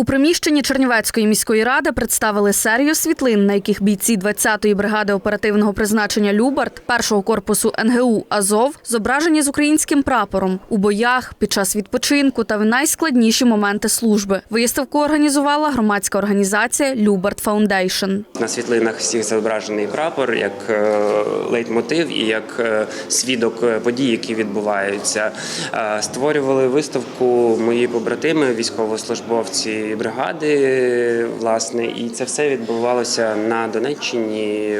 У приміщенні Чернівецької міської ради представили серію світлин, на яких бійці 20-ї бригади оперативного призначення Любард першого корпусу НГУ Азов зображені з українським прапором у боях під час відпочинку та в найскладніші моменти служби. Виставку організувала громадська організація Любард Фаундейшн. На світлинах всіх зображений прапор як е, лейтмотив і як е, свідок е, подій, які відбуваються. Створювали виставку мої побратими, військовослужбовці бригади, власне, і це все відбувалося на Донеччині.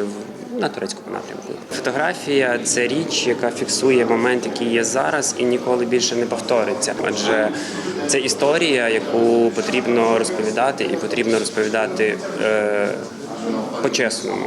На турецькому напрямку фотографія це річ, яка фіксує момент, який є зараз, і ніколи більше не повториться. Адже це історія, яку потрібно розповідати, і потрібно розповідати е, по-чесному,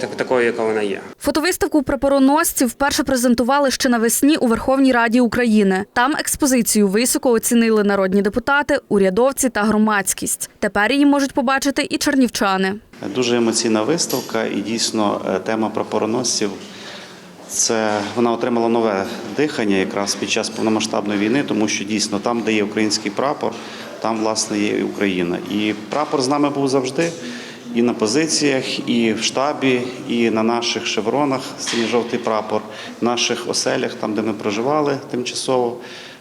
так, такою, яка вона є. Фотовиставку прапороносців вперше презентували ще навесні у Верховній Раді України. Там експозицію високо оцінили народні депутати, урядовці та громадськість. Тепер її можуть побачити і чернівчани. Дуже емоційна виставка, і дійсно е, тема прапороносців. Це вона отримала нове дихання якраз під час повномасштабної війни, тому що дійсно там, де є український прапор, там власне є і Україна. І прапор з нами був завжди. І на позиціях, і в штабі, і на наших шевронах синьо-жовтий прапор, в наших оселях, там, де ми проживали тимчасово,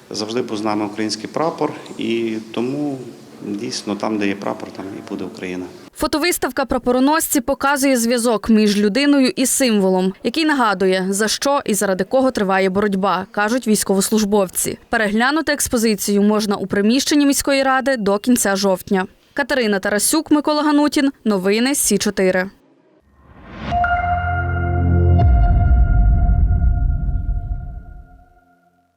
завжди був з нами український прапор. І тому дійсно там, де є прапор, там і буде Україна. Фотовиставка прапороносці показує зв'язок між людиною і символом, який нагадує, за що і заради кого триває боротьба, кажуть військовослужбовці. Переглянути експозицію можна у приміщенні міської ради до кінця жовтня. Катерина Тарасюк, Микола Ганутін. Новини Сі 4